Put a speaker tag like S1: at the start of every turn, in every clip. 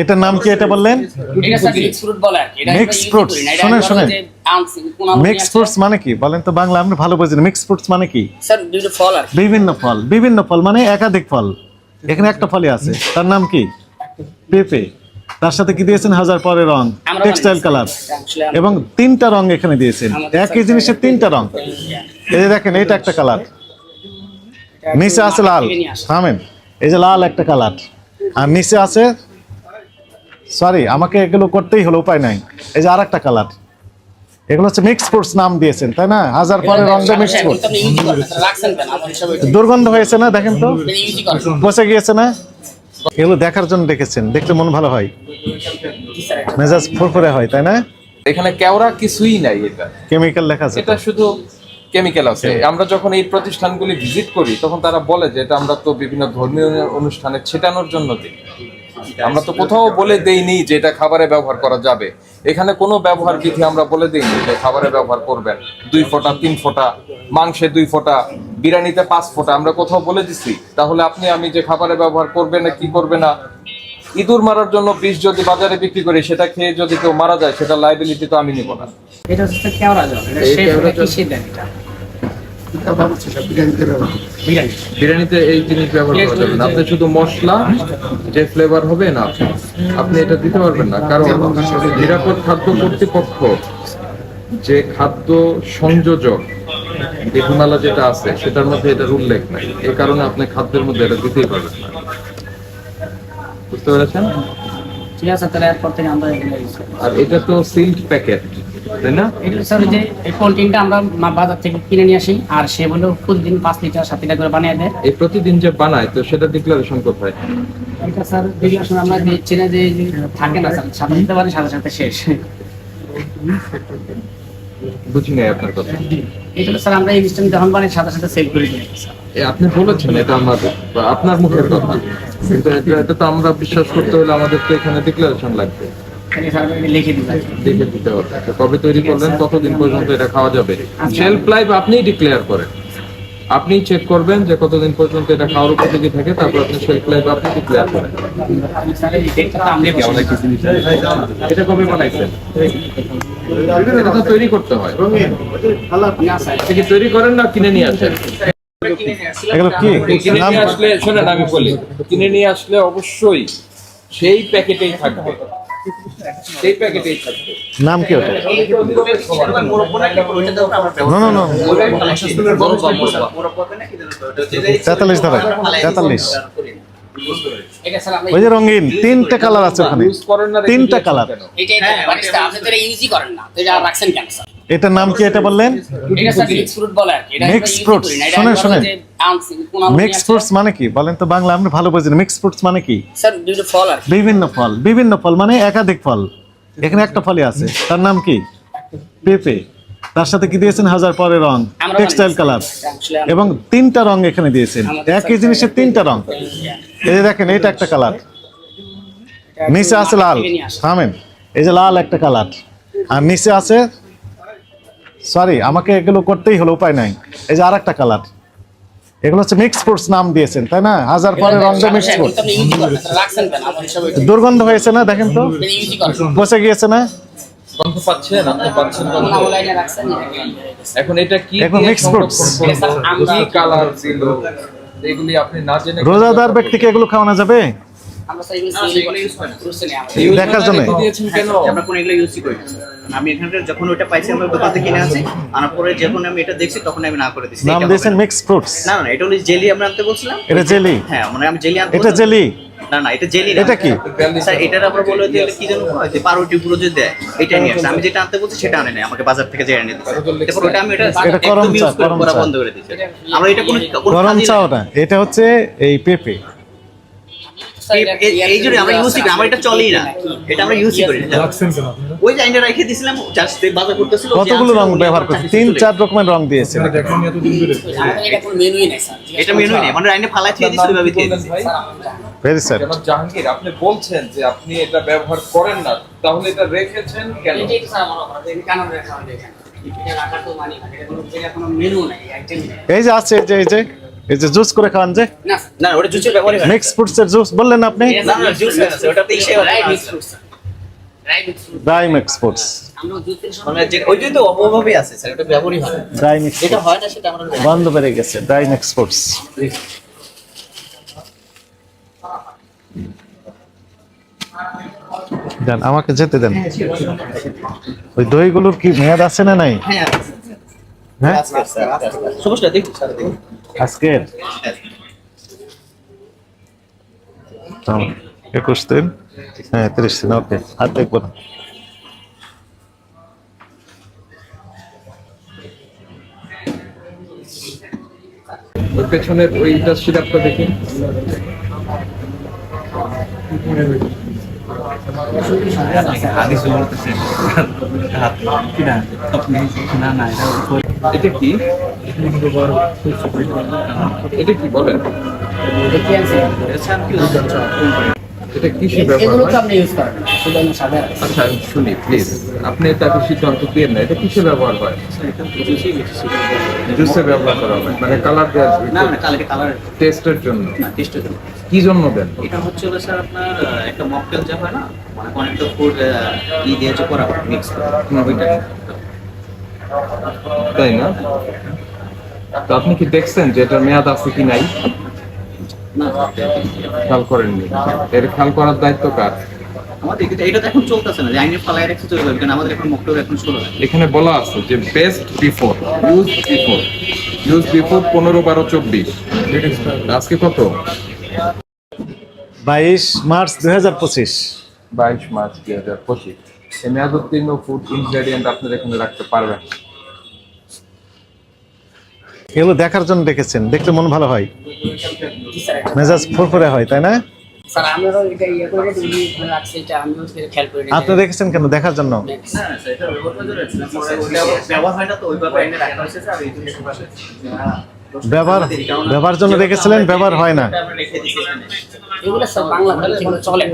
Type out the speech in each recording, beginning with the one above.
S1: এটার নাম কি এটা বললেন?
S2: মিক্স
S1: শোনেন, শোনেন। মিক্স ফ্রুটস মানে কি? বলেন তো বাংলা ভালো মিক্স ফ্রুটস মানে কি। বিভিন্ন ফল। বিভিন্ন ফল মানে একাধিক ফল। এখানে একটা ফলই আছে। তার নাম কি? পেঁপে। তার সাথে কি দিয়েছেন? হাজার পরে রং। টেক্সটাইল কালার এবং তিনটা রং এখানে দিয়েছেন। একই জিনিসের তিনটা রং। এই যে দেখেন এটা একটা কালার নিচে আছে লাল। থামেন। এই যে লাল একটা কালার আর নিচে আছে সরি আমাকে এগুলো করতেই হলো উপায় নাই। এই যে আর একটা কালার এগুলো হচ্ছে মিক্স ফ্রুটস নাম দিয়েছেন তাই না? হাজার পরে রং দিয়ে মিক্স
S2: এটা
S1: ফ্রুট
S2: কিন্তু আপনি ইউজই করেন না, স্যার, রাখছেন কেন? আমার হিসাবে এটা-
S1: দুর্গন্ধ হয়েছে না দেখেন তো। বসে গিয়েছে না? এগুলো দেখার জন্য দেখেছেন দেখতে মন ভালো হয়। মেজাজ ফুরফুরে হয় তাই না?
S3: এখানে কেওড়া কিছুই নাই এটা।
S1: কেমিক্যাল লেখা আছে
S3: এটা শুধু কেমিক্যাল আছে। আমরা যখন এই প্রতিষ্ঠানগুলি ভিজিট করি তখন তারা বলে যে এটা আমরা তো বিভিন্ন ধর্মীয় অনুষ্ঠানে ছেটানোর জন্য দিই। আমরা তো কোথাও বলে দেইনি যে এটা খাবারে ব্যবহার করা যাবে। এখানে কোনো ব্যবহার বিধি আমরা বলে দিইনি যে খাবারে ব্যবহার করবেন। দুই ফোঁটা তিন ফোঁটা মাংসে দুই ফোঁটা বিরিয়ানিতে পাঁচ ফোঁটা আমরা কোথাও বলে দিছি। তাহলে আপনি আমি যে খাবারে ব্যবহার করবে না কি করবে না ইঁদুর মারার জন্য বিষ যদি বাজারে বিক্রি করি সেটা খেয়ে যদি কেউ মারা যায় সেটা লাইবিলিটি তো আমি নিব না।
S2: এটা হচ্ছে কেওড়া জল।
S3: বিরিয়ানিতে এই জিনিস ব্যবহার করা যাবে না। আপনি শুধু মশলা যে ফ্লেভার হবে না আপনি এটা দিতে পারবেন না। কারণ নিরাপদ খাদ্য কর্তৃপক্ষ যে খাদ্য সংযোজক বিধিমালা যেটা আছে সেটার মধ্যে এটার উল্লেখ নাই। এই কারণে আপনি খাদ্যের মধ্যে এটা দিতেই পারবেন না। বুঝতে পেরেছেন?
S2: ঠিক আছে তাহলে এরপর থেকে আমরা।
S3: আর এটা তো সিল্ড প্যাকেট তাই না?
S2: স্যার ওই যে এই কন্টেন্টটা আমরা বাজার থেকে কিনে নিয়ে আসি আর সে বলে প্রতিদিন পাঁচ লিটার সাত লিটার করে বানিয়ে দেয়।
S3: এই প্রতিদিন যে বানায় তো সেটা ডিক্লারেশন কোথায়?
S2: এটা স্যার আমরা দিচ্ছি না যে যে থাকে না স্যার সাথে দিতে পারি সাথে সাথে শেষ।
S3: বুঝি নাই আপনার কথা।
S2: এটা স্যার আমরা ইনস্ট্যান্ট যখন বানাই সাথে সাথে সেল করে দিই।
S3: আপনি বলেছেন এটা আমাদের আপনার মুখের কথা। কিন্তু এটা তো আমরা বিশ্বাস করতে হলে আমাদের তো এখানে ডিক্লারেশন লাগবে।
S2: লিখে
S3: দিতে হবে। কবে তৈরি করলেন? কতদিন পর্যন্ত এটা খাওয়া যাবে? শেলফ লাইফ আপনিই ডিক্লেয়ার করেন। আপনি চেক করবেন যে কতদিন পর্যন্ত এটা খাওয়ার উপযোগী থাকে তারপর আপনি শেলফ লাইফ আপনি ডিক্লেয়ার করেন। এটা কবে বানাইছেন? এটা তো তৈরি করতে হয়।
S2: না স্যার।
S3: এটা কি তৈরি করেন না কিনে নিয়ে আসেন? কিনে নিয়ে আসলে শোনেন আমি বলি কিনে নিয়ে আসলে অবশ্যই সেই প্যাকেটেই থাকবে সেই প্যাকেটেই থাকবে।
S1: নাম কি ওটা? না না না তেতাল্লিশ ধরে তেতাল্লিশ।
S2: এটা স্যার আমরা
S1: ওই যে রঙিন তিনটা কালার আছে ওখানে।
S3: ইউজ করেন না রেখে
S1: তিনটা কালার
S3: কেন?
S2: এটাই তো বারিস্তা আপনি তো এটা ইউজই করেন না। রাখছেন কেন স্যার
S1: এটার নাম কি এটা বললেন?
S2: মিক্স ফ্রুট বলে আর কি। এটা আমরা
S1: Mixed
S2: ইউজই
S1: fruits,
S2: করি না। এটা
S1: শোনেন, শোনেন। মিক্স ফ্রুটস মানে কি? বলেন তো বাংলা আপনি ভালো বোঝেন। মিক্স ফ্রুটস মানে কি। বিভিন্ন ফল বিভিন্ন ফল মানে একাধিক ফল। এখানে একটা ফলই আছে। তার নাম কি? পেঁপে। তার সাথে কি দিয়েছেন? হাজার পরে রং টেক্সটাইল কালার এবং তিনটা রং এখানে দিয়েছেন। একই জিনিসের তিনটা রং। এই দেখেন এটা একটা কালার নিচে আছে লাল। থামেন। এই যে লাল একটা কালার আর নিচে আছে সরি আমাকে এগুলো করতেই হলো উপায় নাই। এই যে আর একটা কালার এগুলো হচ্ছে মিক্স ফ্রুটস নাম দিয়েছেন তাই না? হাজার পরে রং দিয়ে মিক্স ফ্রুট
S2: কিন্তু আপনি ইউজই করেন না, স্যার, রাখছেন কেন? আমার হিসাবে এটা-
S1: দুর্গন্ধ হয়েছে না দেখেন তো। বসে গিয়েছে না?
S3: গন্ধ পাচ্ছেন আপনি পাচ্ছেন গন্ধ
S2: কোনা অনলাইনে রাখছেন, এটা-
S3: এখন এটা কি কালার ছিল এগুলি আপনি না জেনে
S1: রোজাদার ব্যক্তিকে এগুলো খাওয়ানো যাবে?
S2: আমরা স্যার এগুলো করি,
S1: দেখার জন্য।
S3: দিয়েছেন কেন
S4: আমরা কোনো এগুলো ইউজই করি আমি এখানকার যখন ওটা পাইছি আমরা দোকান থেকে কিনে আনছি আনার পরে যখন আমি এটা দেখছি তখন আমি না করে
S1: নাম
S4: এটা
S1: দিয়েছেন মিক্স ফ্রুটস
S4: না না এটা হলো জেলি আমরা আনতে বলছিলাম।
S1: এটা জেলি?
S4: হ্যাঁ মানে আমি জেলি আনতে
S1: এটা জেলি?
S4: না না এটা জেলি
S1: এটা কি?
S4: স্যার এটার আবার বলে যে কি যে পাউরুটি পুরো যে দেয় এটা নিয়ে আসছে আমি যেটা আনতে বলছি সেটা আনে নাই আমাকে বাজার থেকে যে এনে দিতে তারপর ওটা আমি এটা
S1: এটা
S4: একদম
S1: চা,
S4: use করে
S1: গরম
S4: করা বন্ধ করে দিয়েছি। আমরা এটা কোনো কোনো
S1: গরম চা এটা হচ্ছে এই পেঁপে।
S4: এই-
S2: এটা
S4: এই- এই জন্য আমরা ইউজই করি আমার এটা চলেই না। এটা আমরা ইউজই করি না। ওই যে আইনটা রেখে দিয়েছিলাম জাস্ট বাজার করতেছিল
S1: কতগুলো রং ব্যবহার করছে? তিন চার রকমের রং
S2: আমাদের এটা কোনো মেনুই নেই স্যার
S4: এটা মেনুই নেই। মানে ফালাই দিয়ে দিয়েছি
S2: স্যার।
S1: ভেরি
S3: জাহাঙ্গীর আপনি বলছেন যে আপনি এটা ব্যবহার করেন না তাহলে এটা রেখেছেন কেন?
S2: এটাই স্যার আমার অপরাধ, এটা কেন রাখা হলো এখানে? এটা রাখার তো মানি না, এটা কোনো- এটা কোনো মেনু নাই, item নেই।
S1: এই যে আছে এই যে এই যে। এই যে জুস করে খাওয়ান যে।
S2: না
S4: না ওটা জুসের হয় না।
S1: মিক্স ফ্রুটস এর জুস বললেন আপনি?
S4: না না জুস না ইসে হয়।
S2: Mix fruits mix fruits
S1: fruits
S2: আমরা
S4: মানে যে তো অভাবে আছে স্যার ওটা ব্যবহারই হয় না।
S1: মিক্স
S4: যেটা হয় না সেটা আমরা
S1: বন্ধ বেড়ে গেছে ড্রাই মিক্স ফ্রুটস দেন আমাকে যেতে দেন। ওই দইগুলোর কি মেয়াদ আছে না নাই?
S4: হ্যাঁ
S1: হ্যাঁ?
S4: আজকের স্যার আজকের। সমস্যা দেখুন স্যার দেখুন।
S1: আজকের? একুশ দিন? হ্যাঁ তিরিশ দিন ওকে আর দেখব না।
S3: ওই পেছনের ওইটা সিরাপটা দেখি। এটা কি? এটা কি বলেন?
S2: দেখি
S3: এটা কিসে
S2: এগুলো তো আপনি ইউজ করেন।
S3: আচ্ছা শুনি প্লিজ আপনি তাকে সিদ্ধান্ত দিয়ে না এটা কিসে ব্যবহার হয়? জুসে ব্যবহার করা হয়? মানে কালার দেওয়ার
S4: না না কালকে কালার
S3: টেস্টের জন্য?
S4: না টেস্টের জন্য।
S3: কি জন্য দেন?
S4: এটা হচ্ছে হলো স্যার আপনার একটা মকটেল যা হয় না মানে অনেকটা ফুড ই দিয়ে যে করা মিক্স করে। ওইটা
S3: তাই না? তো আপনি কি দেখছেন যে এটার মেয়াদ আছে কি নাই?
S4: না।
S3: খেয়াল করেননি। এর খেয়াল করার দায়িত্ব কার?
S4: আমাদের এটা- এটা তো এখন চলতেছে না যে আইনের ফালাই রেখে চলে যাবে কারণ আমাদের এখন মকটেল এখন শুরু
S3: এখানে বলা আছে যে best before use before use before পনেরো বারো চব্বিশ। আজকে কত?
S1: বাইশ মার্চ দুই হাজার পঁচিশ।
S3: বাইশ মার্চ দুই হাজার পঁচিশ। এই মেয়াদ উত্তীর্ণ ফুড ইনগ্রেডিয়েন্ট আপনারা এখানে রাখতে পারবেন।
S1: এগুলো দেখার জন্য দেখেছেন দেখলে মন ভালো হয়। মেজাজ ফুরফুরে হয় তাই না?
S2: স্যার আমরাও এটা ইয়ে
S1: আপনি দেখেছেন কেন? দেখার জন্য?
S4: এটা ব্যবহার ব্যবহার হয় জন্য
S1: রেখেছিলেন ব্যবহার হয় না।
S2: এগুলো স্যার বাংলা চলে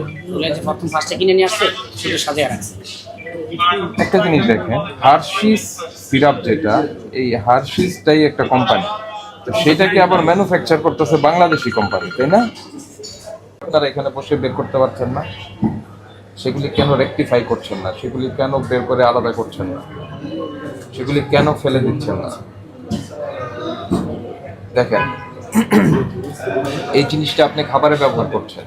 S2: প্রথম ফার্স্টে কিনে নিয়ে আসছে শুধু সাজিয়ে রাখছে।
S3: একটা জিনিস দেখেন হার্শিস সিরাপ যেটা, এই হার্শিসটাই একটা কোম্পানি তো সেটাকে আবার ম্যানুফ্যাকচার করতেছে বাংলাদেশি কোম্পানি তাই না? আপনারা এখানে বসে বের করতে পারছেন না। সেগুলি কেন রেকটিফাই করছেন না? সেগুলি কেন বের করে আলাদা করছেন না? সেগুলি কেন ফেলে দিচ্ছেন না? দেখেন, এই জিনিসটা আপনি খাবারে ব্যবহার করছেন।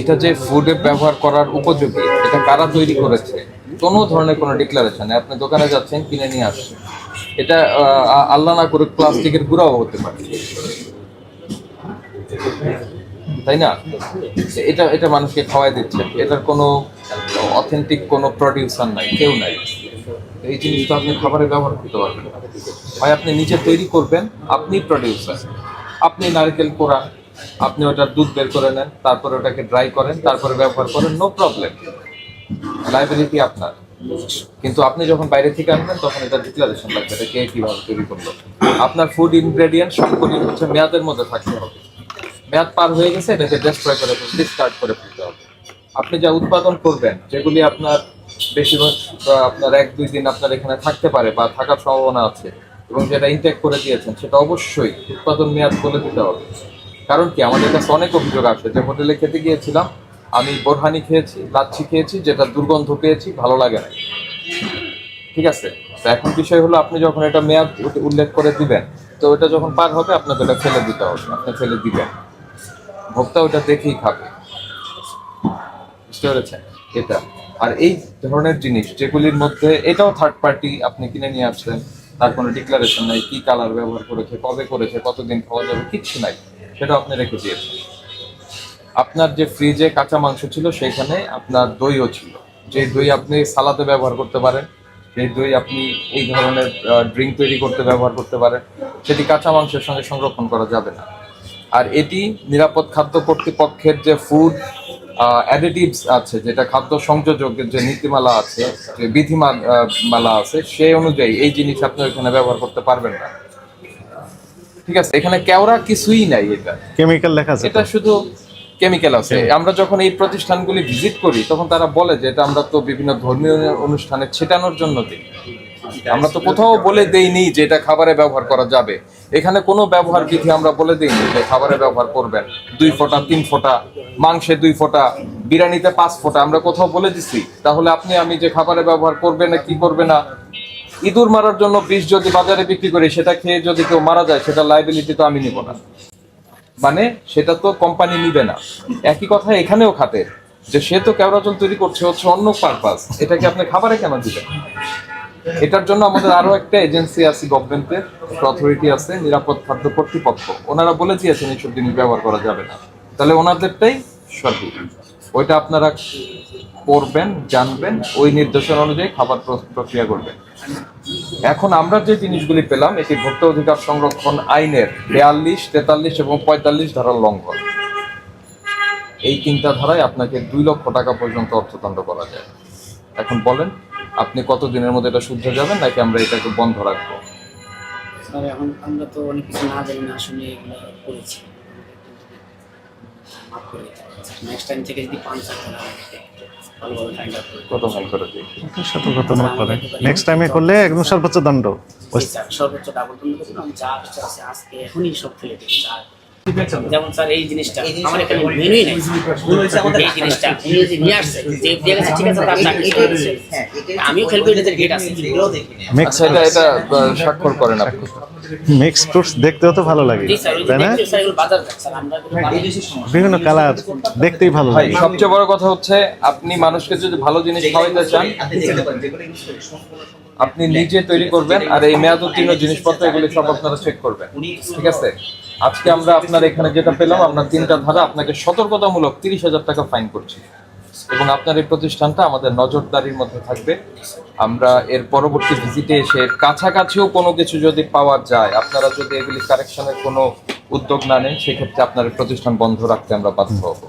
S3: এটা যে ফুডে ব্যবহার করার উপযোগী, এটা কারা তৈরি করেছে? কোনো ধরনের কোনো ডিক্লারেশন আপনি দোকানে যাচ্ছেন, কিনে নিয়ে আসছেন। এটা আল্লাহ না করে প্লাস্টিকের গুঁড়াও হতে পারে। তাই না? এটা এটা মানুষকে খাওয়াই দিচ্ছে। এটার কোনো অথেন্টিক কোনো প্রডিউসার নাই, কেউ নাই। এই জিনিসটা আপনি খাবারে ব্যবহার করতে পারবেন। হয় আপনি নিজে তৈরি করবেন, আপনি প্রডিউসার আপনি নারকেল কোরান আপনি ওটার দুধ বের করে নেন, তারপরে ওটাকে ড্রাই করেন, তারপরে ব্যবহার করেন নো প্রবলেম লাইব্রেরিটি আপনার। কিন্তু আপনি যখন বাইরে থেকে আনবেন, তখন এটা ডিক্লারেশন লাগবে, এটা কে কীভাবে তৈরি করল। আপনার ফুড ইনগ্রেডিয়েন্ট সবগুলি হচ্ছে মেয়াদের মধ্যে থাকতে হবে। মেয়াদ পার হয়ে গেছে, এটাকে ডেস্ট্রয় করে ডিসকার্ড করে ফেলতে হবে। আপনি যা উৎপাদন করবেন, যেগুলি আপনার বেশিরভাগ আপনার এক, দুই দিন আপনার এখানে থাকতে পারে বা থাকার সম্ভাবনা আছে, এবং যেটা ইনটেক করে দিয়েছেন, সেটা অবশ্যই উৎপাদন মেয়াদ বলে দিতে হবে। কারণ কি, আমাদের কাছে অনেক অভিযোগ আছে। যে হোটেলে খেতে গিয়েছিলাম আমি বোরহানি খেয়েছি, লাচ্ছি খেয়েছি, যেটা দুর্গন্ধ পেয়েছি, ভালো লাগে না। ঠিক আছে? তো এখন বিষয় হলো আপনি যখন এটা মেয়াদ উল্লেখ করে দিবেন, তো ওটা যখন পার হবে আপনাকে ওটা ফেলে দিতে হবে, আপনি ফেলে দিবেন। ভোক্তা ওটা দেখেই খাবে। বুঝতে পেরেছেন? এটা। আর এই ধরনের জিনিস যেগুলির মধ্যে এটাও থার্ড পার্টি আপনি কিনে নিয়ে আসছেন তার কোনো ডিক্লারেশন নাই, কি কালার ব্যবহার করেছে, কবে করেছে, কতদিন খাওয়া যাবে, কিচ্ছু নাই। সেটা আপনি রেখে দিয়েছেন। আপনার যে ফ্রিজে কাঁচা মাংস ছিল সেখানে আপনার দইও ছিল। যে দই আপনি সালাদে ব্যবহার করতে পারেন সেই দই আপনি এই ধরনের ড্রিঙ্ক তৈরি করতে ব্যবহার করতে পারেন সেটি কাঁচা মাংসের সঙ্গে সংরক্ষণ করা যাবে না। আর এটি নিরাপদ খাদ্য কর্তৃপক্ষের যে ফুড অ্যাডিটিভস আছে যেটা খাদ্য সংযোজকের যে নীতিমালা আছে যে বিধিমালা মালা আছে সেই অনুযায়ী এই জিনিস আপনি এখানে ব্যবহার করতে পারবেন না। ঠিক আছে এখানে কেওড়া কিছুই নাই এটা।
S1: কেমিক্যাল লেখা আছে
S3: এটা শুধু কেমিক্যাল আছে। আমরা যখন এই প্রতিষ্ঠানগুলি ভিজিট করি তখন তারা বলে যে এটা আমরা তো বিভিন্ন ধর্মীয় অনুষ্ঠানে ছেটানোর জন্য দিই। আমরা তো কোথাও বলে দেইনি যে এটা খাবারে ব্যবহার করা যাবে। এখানে কোনো ব্যবহার বিধি আমরা বলে দিইনি যে খাবারে ব্যবহার করবেন। দুই ফোঁটা তিন ফোঁটা মাংসে দুই ফোঁটা বিরিয়ানিতে পাঁচ ফোঁটা আমরা কোথাও বলে দিছি। তাহলে আপনি আমি যে খাবারে ব্যবহার করবে না কি করবে না? ইঁদুর মারার জন্য বিষ যদি বাজারে বিক্রি করি সেটা খেয়ে যদি কেউ মারা যায় সেটা লাইবিলিটি তো আমি নিব না। মানে সেটা তো কোম্পানি নিবে না। একই কথা এখানেও খাতে, যে সে তো কেওড়াজল তৈরি করছে, হচ্ছে অন্য পারপাস এটাকে আপনি খাবারে কেন দিবেন? এটার জন্য আমাদের আরও একটা এজেন্সি আছে গভর্নমেন্টের অথরিটি আছে, নিরাপদ খাদ্য কর্তৃপক্ষ। ওনারা বলে দিয়েছেন, এইসব জিনিস ব্যবহার করা যাবে না। তাহলে ওনাদেরটাই সঠিক। ওইটা আপনারা করবেন জানবেন, ওই নির্দেশনা অনুযায়ী খাবার প্রক্রিয়া করবেন। এখন আমরা যে জিনিসগুলি পেলাম, এটি ভোক্তা অধিকার সংরক্ষণ আইনের বিয়াল্লিশ, তেতাল্লিশ এবং পঁয়তাল্লিশ ধারার লঙ্ঘন। এই তিনটা ধারায় আপনাকে দুই লক্ষ টাকা পর্যন্ত অর্থদণ্ড করা যায়। এখন বলেন, আপনি কত দিনের মধ্যে এটা শুদ্ধ যাবেন, নাকি আমরা এটাকে বন্ধ রাখব?
S2: স্যার, এখন আমরা তো অনেক কিছু না জানি না শুনে এগুলো করেছি। মাফ করে দিতে নেক্সট টাইম থেকে যদি পান স্যার ভালোভাবে ফাইন্ড
S3: কত ভালো করে দিই
S1: সতর্কতামূলক করে। নেক্সট টাইমে করলে একদম সর্বোচ্চ দণ্ড।
S2: সর্বোচ্চ ডাবল টন করেছিলাম যা কিছু আছে আজকে এখনই সব ফেলে দিই স্যার যেমন স্যার এই জিনিসটা আমার এখানে মেনুই নেই।
S4: ভুল হয়েছে আমাদের
S2: এই জিনিসটা উনি যে নিয়ে আসছে। যে দিয়ে গেছে ঠিক আছে তার চাকরি
S4: এটাই
S2: চলে গেছে।
S4: হ্যাঁ,
S2: আমিও খেলব গেট আছে।
S1: মিক্স
S3: আচ্ছা এটা এটা স্বাক্ষর করেন আপনি।
S1: মিক্স ফ্রুটস দেখতেও তো ভালো লাগে। তাই না। বিভিন্ন কালার দেখতেই ভালো লাগে।
S3: সবচেয়ে বড় কথা হচ্ছে আপনি মানুষকে যদি ভালো জিনিস খাওয়াইতে চান
S4: আপনি
S3: নিজে তৈরি করবেন আর এই মেয়াদ উত্তীর্ণ জিনিসপত্র এগুলি সব আপনারা চেক করবেন। ঠিক আছে? আজকে আমরা আপনার এখানে যেটা পেলাম আমরা তিনটা ধারা আপনাকে সতর্কতামূলক তিরিশ হাজার টাকা ফাইন করছি। এবং আপনার এই প্রতিষ্ঠানটা আমাদের নজরদারির মধ্যে থাকবে। আমরা এর পরবর্তী ভিজিটে এসে কাছাকাছিও কোনো কিছু যদি পাওয়া যায়, আপনারা যদি এগুলি কারেকশনের কোনো উদ্যোগ না নেন, সেক্ষেত্রে আপনার প্রতিষ্ঠান বন্ধ রাখতে আমরা বাধ্য হব।